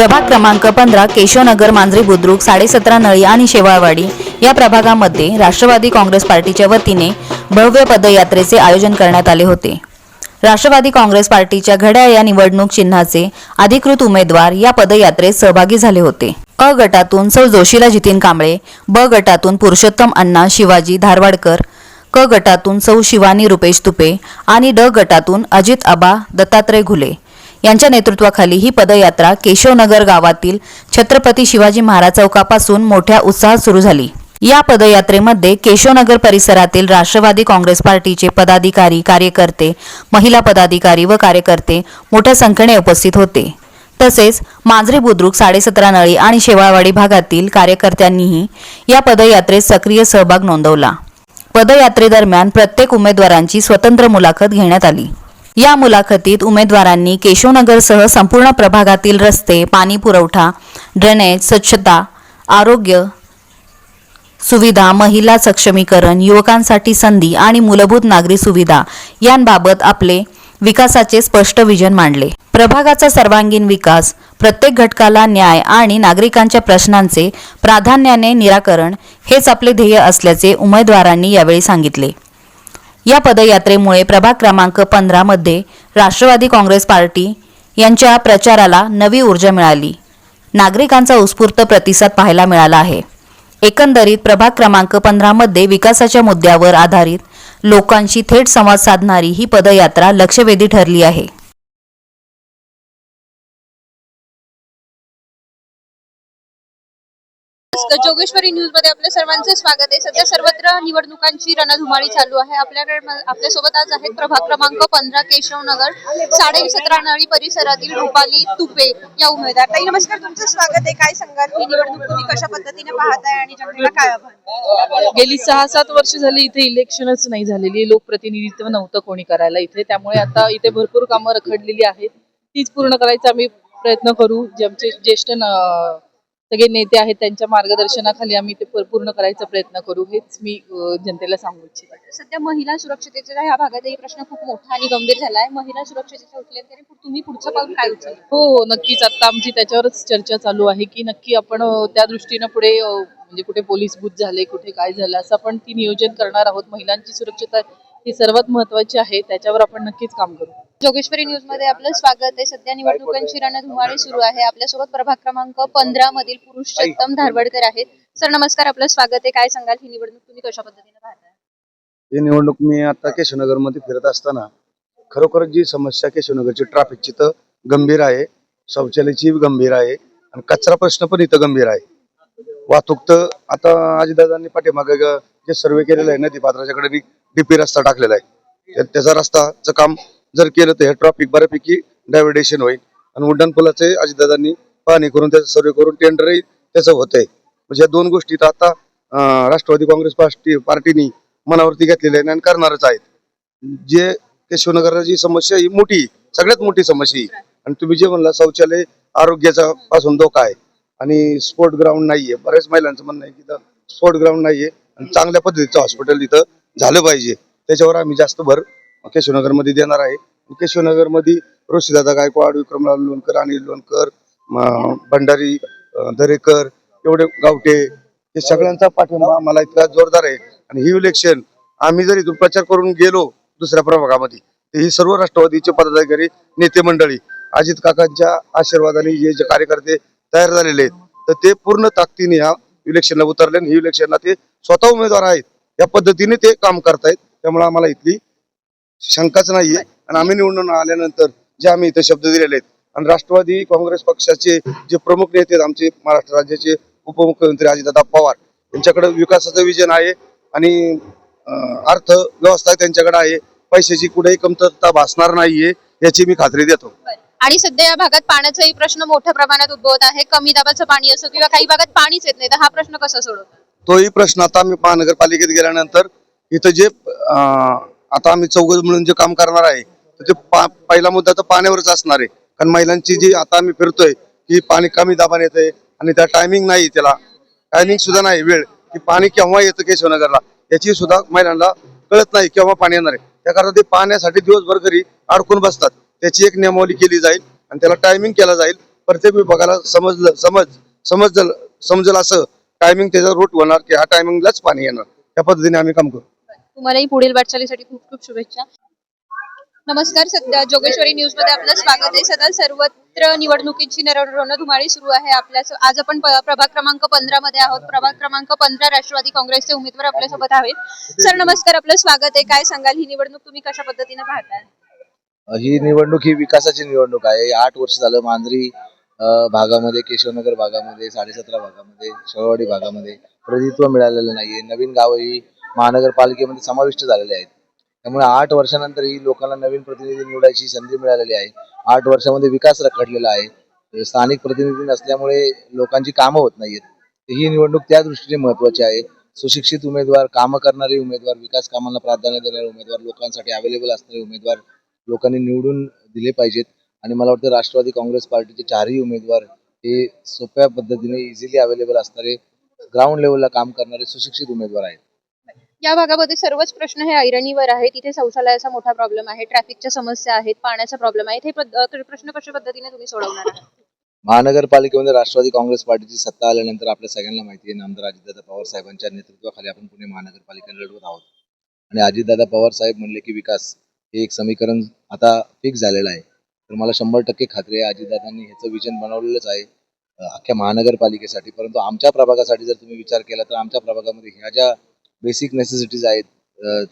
प्रभाग क्रमांक पंधरा केशवनगर मांजरी बुद्रुक साडेसतरा नळी आणि शेवाळवाडी या प्रभागामध्ये राष्ट्रवादी काँग्रेस पार्टीच्या वतीने भव्य पदयात्रेचे आयोजन करण्यात आले होते. राष्ट्रवादी काँग्रेस पार्टीच्या घड्या या निवडणूक चिन्हाचे अधिकृत उमेदवार या पदयात्रेत सहभागी झाले होते. अ गटातून सौ जोशीला जितीन कांबळे ब गटातून पुरुषोत्तम अण्णा शिवाजी धारवाडकर क गटातून सौ शिवानी रुपेश तुपे आणि ड गटातून अजित आबा दत्तात्रय घुले. यांच्या नेतृत्वाखाली ही पदयात्रा केशवनगर गावातील छत्रपती शिवाजी महाराज चौकापासून मोठ्या उत्साहात सुरू झाली. या पदयात्रेमध्ये केशवनगर परिसरातील राष्ट्रवादी काँग्रेस पार्टीचे पदाधिकारी कार्यकर्ते महिला पदाधिकारी व कार्यकर्ते मोठ्या संख्येने उपस्थित होते. तसेच मांजरी बुद्रुक साडेसतरा नळी आणि शेवाळवाडी भागातील कार्यकर्त्यांनीही या पदयात्रेत सक्रिय सहभाग नोंदवला. पदयात्रेदरम्यान प्रत्येक उमेदवारांची स्वतंत्र मुलाखत घेण्यात आली. या मुलाखतीत उमेदवारांनी केशवनगरसह संपूर्ण प्रभागातील रस्ते पाणी पुरवठा ड्रेनेज स्वच्छता आरोग्य सुविधा महिला सक्षमीकरण युवकांसाठी संधी आणि मूलभूत नागरी सुविधा यांबाबत आपले विकासाचे स्पष्ट विजन मांडले. प्रभागाचा सर्वांगीण विकास प्रत्येक घटकाला न्याय आणि नागरिकांच्या प्रश्नांचे प्राधान्याने निराकरण हेच आपले ध्येय असल्याचे उमेदवारांनी यावेळी सांगितले. या पदयात्रेमुळे प्रभाग क्रमांक पंधरामध्ये राष्ट्रवादी काँग्रेस पार्टी यांच्या प्रचाराला नवी ऊर्जा मिळाली. नागरिकांचा उत्स्फूर्त प्रतिसाद पाहायला मिळाला आहे. एकंदरीत प्रभाग क्रमांक पंधरामध्ये विकासाच्या मुद्द्यावर आधारित लोकांशी थेट संवाद साधणारी ही पदयात्रा लक्षवेधी ठरली आहे. जोगेश्वरी न्यूजमध्ये आपल्या सर्वांचे स्वागत आहे. सध्या सर्वत्र निवडणुकांची रणधुमाळी चालू आहे. आपल्याकडे आपल्यासोबत आज आहेत प्रभाग क्रमांक पंधरा केशवनगर साडे सतरा नळी परिसरातील रुपाली तुपे या उमेदवार. ताई नमस्कार तुमचं स्वागत आहे. काय सांगाल? ही निवडणूक तुम्ही कशा पद्धतीने पाहताय आणि जनतेला काय आव्हान? गेली सहा सात वर्ष झाली इथे इलेक्शनच नाही झालेली. लोकप्रतिनिधित्व नव्हतं कोणी करायला इथे. त्यामुळे आता इथे भरपूर कामं रखडलेली आहेत. तीच पूर्ण करायचा आम्ही प्रयत्न करू. जे आमचे ज्येष्ठ सगळे नेते आहेत त्यांच्या मार्गदर्शनाखाली आम्ही ते पूर्ण करायचा प्रयत्न करू हेच मी जनतेला सांगू इच्छिते. सध्या महिला सुरक्षतेचा ह्या भागातही प्रश्न खूप मोठा आणि गंभीर झाला आहे महिला सुरक्षतेच्या उचलेल तुम्ही पुढचं पाऊल काय उचल हो हो नक्कीच. आता आमची त्याच्यावरच चर्चा चालू आहे की नक्की आपण त्या दृष्टीनं पुढे म्हणजे कुठे पोलीस बूथ झाले कुठे काय झालं असं आपण ती नियोजन करणार आहोत. महिलांची सुरक्षता ही सर्वात महत्वाची आहे त्याच्यावर आपण नक्कीच काम करू. जोगेश्वरी न्यूजमध्ये आपलं स्वागत आहे. सध्या निवडणुकांची रणधुमाळी सुरू आहे. आपल्यासोबत प्रभाग क्रमांक पंधरा मधील पुरुषोत्तम धारवाडकर आहेत. सर नमस्कार. आपलं स्वागत आहे. काय सांगाल? ही निवडणूक तुम्ही कशा पद्धतीने पाहताय? ही निवडणूक मी आता केशवनगरमध्ये फिरत असताना खरोखर जी समस्या केशवनगरची ट्रॅफिकची तर गंभीर आहे. शौचालयाची गंभीर आहे. आणि कचरा प्रश्न पण इथं गंभीर आहे. वाहतूक तर आता आजीदादांनी पाठीमागे ग- जे सर्वे केलेलं आहे नदी पात्राच्या कडे डीपी रस्ता टाकलेला आहे. त्याचा रस्ताचं काम जर केलं तर हे ट्रॉफिक बऱ्यापैकी डायव्हर्टेशन होईल. आणि उड्डाण पुलाचे अजितदादांनी पाहणी करून त्याचा सर्वे करून टेंडरही त्याचं होतंय. म्हणजे या दोन गोष्टी तर आता राष्ट्रवादी काँग्रेस पार्टी पार्टीनी मनावरती घेतलेल्या आहेत आणि करणारच आहेत. जे केशवनगराची समस्या ही मोठी सगळ्यात मोठी समस्या ही. आणि तुम्ही जे म्हणला शौचालय आरोग्याचा पासून धोका आहे. आणि स्पोर्ट ग्राउंड नाहीये. बऱ्याच महिलांचं म्हणणं आहे की स्पोर्ट ग्राउंड नाहीये. आणि चांगल्या पद्धतीचं हॉस्पिटल इथं झालं पाहिजे. त्याच्यावर आम्ही जास्त भर केशवनगरमध्ये देणार आहे. केशवनगरमध्ये ऋषीदादा गायकवाड विक्रमलाल लोणकर अनिल लोणकर भंडारी दरेकर एवढे गावटे हे सगळ्यांचा पाठिंबा मला इतका जोरदार आहे. आणि ही इलेक्शन आम्ही जर इथून प्रचार करून गेलो दुसऱ्या प्रभागामध्ये तर ही सर्व राष्ट्रवादीचे पदाधिकारी नेते मंडळी अजित काकांच्या आशीर्वादाने हे जे कार्यकर्ते तयार झालेले आहेत तर ते पूर्ण ताकदीने ह्या इलेक्शनला उतरले आणि ही इलेक्शनला ते स्वतः उमेदवार आहेत. या पद्धतीने ते काम करतायत. त्यामुळे आम्हाला इथली शंकाच नाहीये. आणि आम्ही निवडून आल्यानंतर जे आम्ही इथे शब्द दिलेले आहेत आणि राष्ट्रवादी काँग्रेस पक्षाचे जे प्रमुख नेते आहेत आमचे महाराष्ट्र राज्याचे उपमुख्यमंत्री अजितदादा पवार यांच्याकडे विकासाचं विजन आहे आणि अर्थव्यवस्था त्यांच्याकडे आहे. पैशाची कुठेही कमतरता भासणार नाहीये याची मी खात्री देतो. आणि सध्या या भागात पाण्याचाही प्रश्न मोठ्या प्रमाणात उद्भवत आहे. कमी दाबाचं पाणी असो किंवा काही भागात पाणीच येत नाही. तर हा प्रश्न कसा सोडवतो? तोही प्रश्न आता आम्ही महानगरपालिकेत गेल्यानंतर इथं जे आता आम्ही चौघ मिळून जे काम करणार आहे ते पा- पहिला मुद्दा तर पाण्यावरच असणार आहे. कारण महिलांची जी आता आम्ही फिरतोय की पाणी कमी दाबाने येते आणि त्या टायमिंग नाही त्याला. टायमिंग सुद्धा नाही वेळ. की पाणी केव्हा येतं केशवनगरला याची सुद्धा महिलांना कळत नाही केव्हा पाणी येणार आहे. त्याकरता ते पाण्यासाठी दिवसभर घरी अडकून बसतात. त्याची एक नियमावली केली जाईल आणि त्याला टायमिंग केला जाईल. प्रत्येक विभागाला समजलं समज समजल समजेल असं टायमिंग त्याचा रूट होणार की ह्या टायमिंगलाच पाणी येणार. त्या पद्धतीने आम्ही काम करू. तुम्हालाही पुढील वाटचालीसाठी खूप खूप शुभेच्छा. नमस्कार सध्या जोगेश्वरी न्यूजमध्ये आपलं स्वागत आहे. सध्या सर्वत्र निवडणुकीची रणधुमाळी सुरू आहे आपल्या आज आपण प्रभाग क्रमांक पंधरा मध्ये आहोत. प्रभाग क्रमांक पंधरा राष्ट्रवादी काँग्रेसचे उमेदवार आपल्यासोबत आहेत. सर नमस्कार आपलं स्वागत आहे. काय सांगाल? ही निवडणूक तुम्ही कशा पद्धतीने पाहताय? ही निवडणूक ही विकासाची निवडणूक आहे. आठ वर्ष झालं मांजरी अ, भागामध्ये केशवनगर भागामध्ये साडेसतरा भागामध्ये शेळवाडी भागामध्ये प्रतिनिधित्व मिळालेलं नाहीये. नवीन गावं ही महानगरपालिकेमध्ये समाविष्ट झालेले आहेत. त्यामुळे आठ वर्षानंतर ही लोकांना नवीन प्रतिनिधी निवडायची संधी मिळालेली आहे. आठ वर्षामध्ये विकास रखडलेला आहे. स्थानिक प्रतिनिधी नसल्यामुळे लोकांची कामं होत नाहीयेत. ही निवडणूक त्या दृष्टीने महत्वाची आहे. सुशिक्षित उमेदवार कामं करणारे उमेदवार विकास कामांना प्राधान्य देणारे उमेदवार लोकांसाठी अवेलेबल असणारे उमेदवार लोकांनी निवडून दिले पाहिजेत. आणि मला वाटतं राष्ट्रवादी काँग्रेस पार्टीचे चारही उमेदवार हे सोप्या पद्धतीने इझिली अवेलेबल असणारे ग्राउंड लेवलला काम करणारे सुशिक्षित उमेदवार आहेत. या भागामध्ये सर्वच प्रश्न हे ऐरणीवर आहेत. इथे शौचालयाचा मोठा प्रॉब्लेम आहे ट्रॅफिकच्या समस्या आहेत पाण्याचा प्रॉब्लेम आहे. हे प्रश्न कशा पद्धतीने तुम्ही सोडवणार आहात? महानगरपालिकेमध्ये राष्ट्रवादी काँग्रेस पार्टीची सत्ता आल्यानंतर आपल्या सगळ्यांना माहिती आहे नामदार अजितदादा पवार साहेबांच्या नेतृत्वाखाली आपण पुणे महानगरपालिका लढवत आहोत. आणि अजितदादा पवार साहेब म्हणले की विकास हे एक समीकरण आता फिक्स झालेलं आहे. तर मला शंभर टक्के खात्री आहे. अजितदादांनी ह्याचं विजन बनवलेलंच आहे अख्ख्या महानगरपालिकेसाठी. परंतु आमच्या प्रभागासाठी जर तुम्ही विचार केला तर आमच्या प्रभागामध्ये ह्या ज्या बेसिक नेसेसिटीज आहेत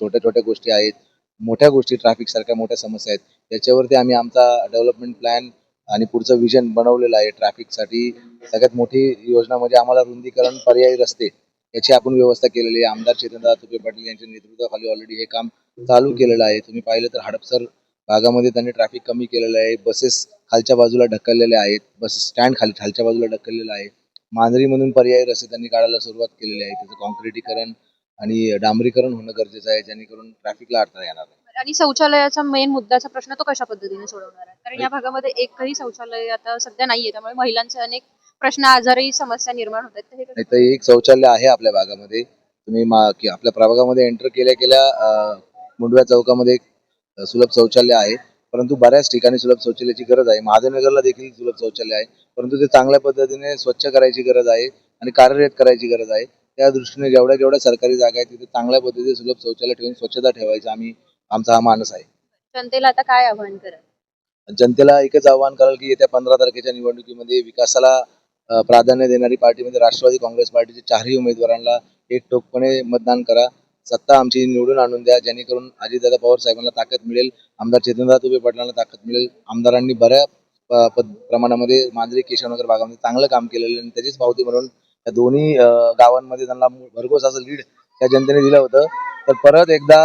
छोट्या छोट्या गोष्टी आहेत मोठ्या गोष्टी ट्रॅफिक सारख्या मोठ्या समस्या आहेत त्याच्यावरती आम्ही आमचा डेव्हलपमेंट प्लॅन आणि पुढचं विजन बनवलेलं आहे ट्रॅफिकसाठी सगळ्यात मोठी योजना म्हणजे आम्हाला रुंदीकरण पर्यायी रस्ते याची आपण व्यवस्था केलेली आहे. आमदार चेतनदादा तुपे पाटील यांच्या नेतृत्वाखाली ऑलरेडी हे काम चालू केलेलं आहे. तुम्ही पाहिलं तर हडपसर भागामध्ये त्यांनी ट्रॅफिक कमी केलेलं आहे. बसेस खालच्या बाजूला ढकललेल्या आहेत. बस स्टँड खाली खालच्या बाजूला ढकललेलं आहे. मांजरीमधून पर्यायी रस्ते त्यांनी काढायला सुरुवात केलेली आहे. त्याचं कॉन्क्रिटीकरण आणि डांबरीकरण होणं गरजेचं आहे जेणेकरून ट्रॅफिकला अडथळा येणार नाही. आणि शौचालयाचा मेन मुद्द्याचा प्रश्न तो कशा पद्धतीने सोडवणार आहे? कारण या भागामध्ये एकही शौचालय आता सध्या नाहीये. त्यामुळे महिलांचे अनेक प्रश्न आजारही समस्या निर्माण होत आहेत. तर एक शौचालय आहे आपल्या भागामध्ये. तुम्ही आपल्या प्रभागामध्ये एंटर केल्या केल्या मुंडव्या चौकामध्ये सुलभ शौचालय आहे. परंतु बऱ्याच ठिकाणी सुलभ शौचालयाची गरज आहे. महादेवनगरला देखील सुलभ शौचालय आहे. परंतु ते चांगल्या पद्धतीने स्वच्छ करायची गरज आहे आणि कार्यरत करायची गरज आहे. त्या दृष्टीने जेवढ्या जेवढ्या सरकारी जागा आहेत तिथे चांगल्या पद्धतीने सुलभ शौचालय ठेवून स्वच्छता ठेवायचा आम्ही आमचा हा मानस आहे. जनतेला आता काय आव्हान करा जनतेला एकच आवाहन कराल की येत्या पंधरा तारखेच्या निवडणुकीमध्ये विकासाला प्राधान्य देणारी पार्टीमध्ये राष्ट्रवादी काँग्रेस पार्टीचे चारही उमेदवारांना एकटोकपणे मतदान करा. सत्ता आमची निवडून आणून द्या जेणेकरून अजितदादा पवार साहेबांना ताकद मिळेल आमदार चेतनदादा तुबे पाटलांना ताकद मिळेल. आमदारांनी बऱ्या प- प्रमाणामध्ये मांजरी केशवनगर भागामध्ये चांगलं काम केलेलं आणि त्याचीच पावती म्हणून या दोन्ही गावांमध्ये त्यांना भरघोस असं लीड त्या जनतेने दिलं होतं. तर परत एकदा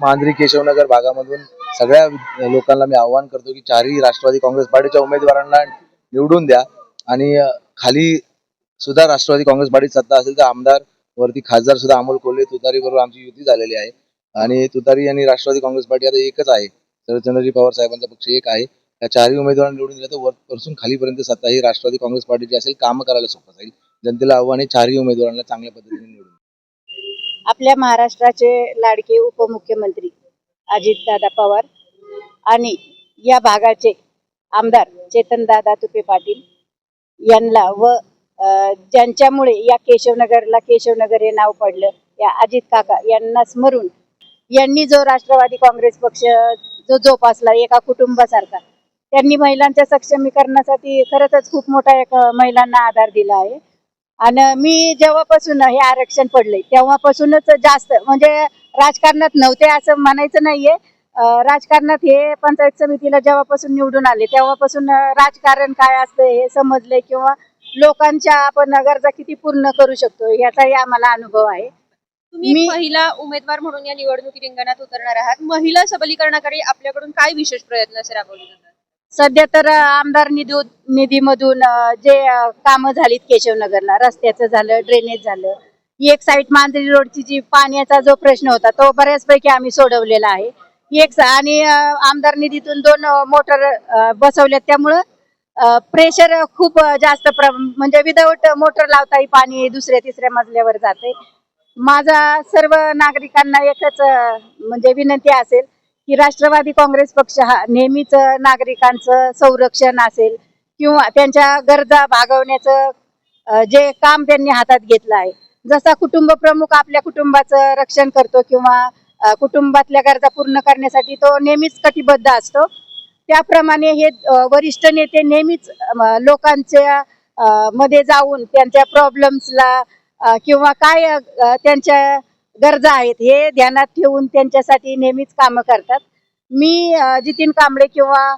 मांजरी केशवनगर भागामधून सगळ्या लोकांना मी आवाहन करतो की चारही राष्ट्रवादी काँग्रेस पार्टीच्या उमेदवारांना निवडून द्या. आणि खाली सुद्धा राष्ट्रवादी काँग्रेस पार्टी सत्ता असेल तर आमदार वरती खासदार सुद्धा अमोल कोल्हे तुतारी बरोबर आमची युती झालेली आहे. आणि तुतारी आणि राष्ट्रवादी काँग्रेस पार्टी आता एकच आहे. शरदचंद्रजी पवार साहेबांचा पक्ष एक आहे. त्या चारही उमेदवारांना निवडून दिलं तर वरपासून खालीपर्यंत सत्ता ही राष्ट्रवादी काँग्रेस पार्टीची असेल काम करायला सोपं जाईल. जनतेला आव्हान आहे चारही उमेदवारांना चांगल्या पद्धतीने निवडून आपल्या महाराष्ट्राचे लाडके उपमुख्यमंत्री अजितदादा पवार आणि या भागाचे आमदार चेतनदादा तुपे पाटील यांना व ज्यांच्यामुळे या केशवनगरला केशवनगर हे नाव पडलं या अजित काका यांना स्मरून यांनी जो राष्ट्रवादी काँग्रेस पक्ष जो जोपासला एका कुटुंबासारखा त्यांनी महिलांच्या सक्षमीकरणासाठी खरंच खूप मोठा एक महिलांना आधार दिला आहे. आणि मी जेव्हापासून हे आरक्षण पडले तेव्हापासूनच जास्त म्हणजे राजकारणात नव्हते असं म्हणायचं नाहीये. अं, राजकारणात हे पंचायत समितीला जेव्हापासून निवडून आले तेव्हापासून राजकारण काय असतं हे समजले किंवा लोकांच्या आपण गरजा किती पूर्ण करू शकतो याचाही आम्हाला अनुभव आहे. तुम्ही मी- महिला उमेदवार म्हणून या निवडणुकी रिंगणात उतरणार आहात. महिला सबलीकरणाकडे आपल्याकडून काय विशेष प्रयत्न असे राबवले जातात? सध्या तर अं, आमदार निधी निधीमधून अं, जे अं, कामं झालीत केशवनगरला रस्त्याचं झालं ड्रेनेज झालं एक साईड मांजरी रोडची जी पाण्याचा जो प्रश्न होता तो बऱ्याचपैकी आम्ही सोडवलेला आहे. एक सा- आणि अं, आमदार निधीतून दोन मोटर बसवल्यात त्यामुळं प्रेशर खूप जास्त प्र म्हणजे विदाऊट मोटर लावताही पाणी दुसऱ्या तिसऱ्या मजल्यावर जाते माझा सर्व नागरिकांना एकच म्हणजे विनंती असेल की राष्ट्रवादी काँग्रेस पक्ष हा नेहमीच नागरिकांचं संरक्षण असेल किंवा त्यांच्या गरजा भागवण्याचं जे काम त्यांनी हातात घेतलं आहे. जसा कुटुंब प्रमुख आपल्या कुटुंबाचं रक्षण करतो किंवा कुटुंबातल्या गरजा पूर्ण करण्यासाठी तो नेहमीच कटिबद्ध असतो. त्याप्रमाणे हे वरिष्ठ नेते नेहमीच लोकांच्या मध्ये जाऊन त्यांच्या प्रॉब्लेम्सला किंवा काय त्यांच्या गरजा आहेत हे ध्यानात ठेवून त्यांच्यासाठी नेहमीच कामं करतात. मी जितीन कांबळे किंवा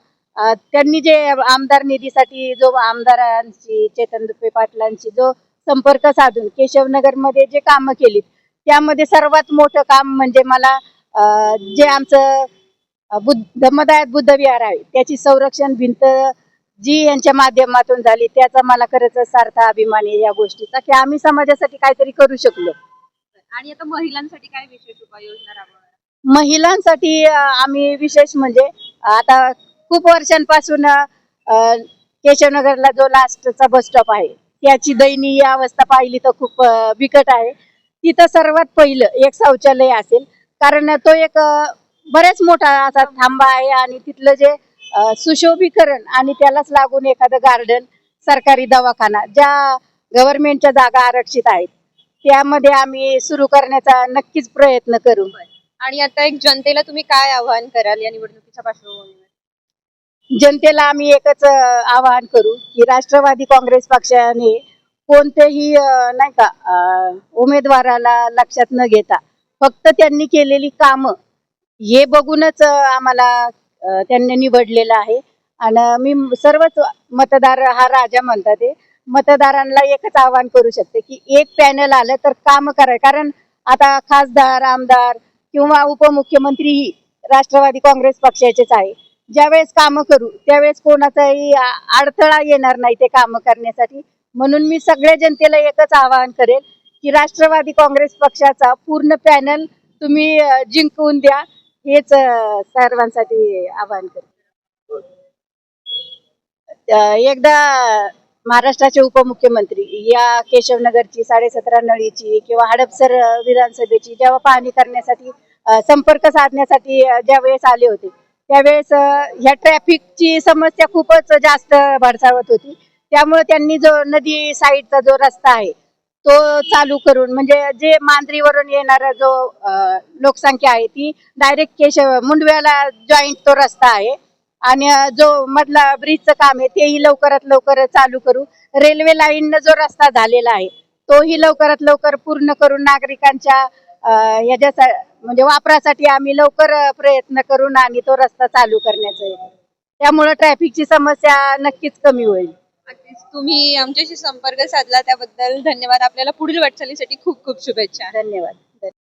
त्यांनी जे आमदार निधीसाठी जो आमदारांची चेतन दुपे पाटलांची जो संपर्क साधून केशवनगरमध्ये जे कामं केलीत त्यामध्ये सर्वात मोठं काम म्हणजे मला जे आमचं बुद्ध धम्मदायत बुद्ध विहार आहे. त्याची संरक्षण भिंत जी यांच्या माध्यमातून झाली त्याचा मला खरंच सार्थ अभिमान आहे या गोष्टीचा की आम्ही समाजासाठी काहीतरी करू शकलो. आणि आता महिलांसाठी काय विशेष उपाययोजना राबवणार? महिलांसाठी आम्ही विशेष म्हणजे आता खूप वर्षांपासून केशवनगरला जो लास्टचा बस स्टॉप आहे त्याची दयनीय अवस्था पाहिली तर खूप बिकट आहे. तिथं सर्वात पहिलं एक शौचालय असेल कारण तो एक बरेच मोठा असा थांबा आहे आणि तिथलं जे अ, सुशोभीकरण आणि त्यालाच लागून एखादं गार्डन सरकारी दवाखाना ज्या गव्हर्नमेंटच्या जागा आरक्षित आहेत त्यामध्ये आम्ही सुरू करण्याचा नक्कीच प्रयत्न करू. आणि आता एक जनतेला तुम्ही काय आवाहन कराल या निवडणुकीच्या पार्श्वभूमीवर? जनतेला आम्ही एकच अ, आवाहन करू की राष्ट्रवादी काँग्रेस पक्षाने कोणतेही अ, नाही का अ, उमेदवाराला लक्षात न घेता फक्त त्यांनी केलेली कामं हे बघूनच आम्हाला त्यांनी निवडलेलं आहे. आणि मी सर्वच मतदार हा राजा म्हणतात ते मतदारांना एकच आवाहन करू शकते की एक पॅनल आलं तर काम कराय कारण आता खासदार आमदार किंवा उपमुख्यमंत्री ही राष्ट्रवादी काँग्रेस पक्षाचेच आहे. ज्यावेळेस कामं करू त्यावेळेस कोणाचाही अडथळा येणार नाही ते कामं करण्यासाठी. म्हणून मी सगळ्या जनतेला एकच आवाहन करेल की राष्ट्रवादी काँग्रेस पक्षाचा पूर्ण पॅनल तुम्ही जिंकवून द्या. हेच सर्वांसाठी आवाहन करते. एकदा महाराष्ट्राचे उपमुख्यमंत्री या केशवनगरची साडेसतरा नळीची किंवा हडपसर विधानसभेची जेव्हा पाहणी करण्यासाठी संपर्क साधण्यासाठी ज्या ज्यावेळेस आले होते त्यावेळेस ह्या ट्रॅफिकची समस्या खूपच जास्त भडसावत होती. त्यामुळे त्यांनी जो नदी साईडचा जो रस्ता आहे तो चालू करून म्हणजे जे मांजरीवरून येणारा जो लोकसंख्या आहे ती डायरेक्ट केशव मुंडव्याला जॉईंट तो रस्ता आहे. आणि जो मधला ब्रिजचं काम आहे तेही लवकरात लवकर चालू करू. रेल्वे लाईननं जो रस्ता झालेला आहे तोही लवकरात लवकर पूर्ण करून नागरिकांच्या अ, म्हणजे वापरासाठी आम्ही लवकर प्रयत्न करून आणि तो रस्ता चालू करण्याचा आहे. ट्रॅफिकची समस्या नक्कीच कमी होईल. तुम्ही आमच्याशी संपर्क साधला त्याबद्दल धन्यवाद. आपल्याला पुढील वाटचालीसाठी खूप खूप शुभेच्छा. धन्यवाद.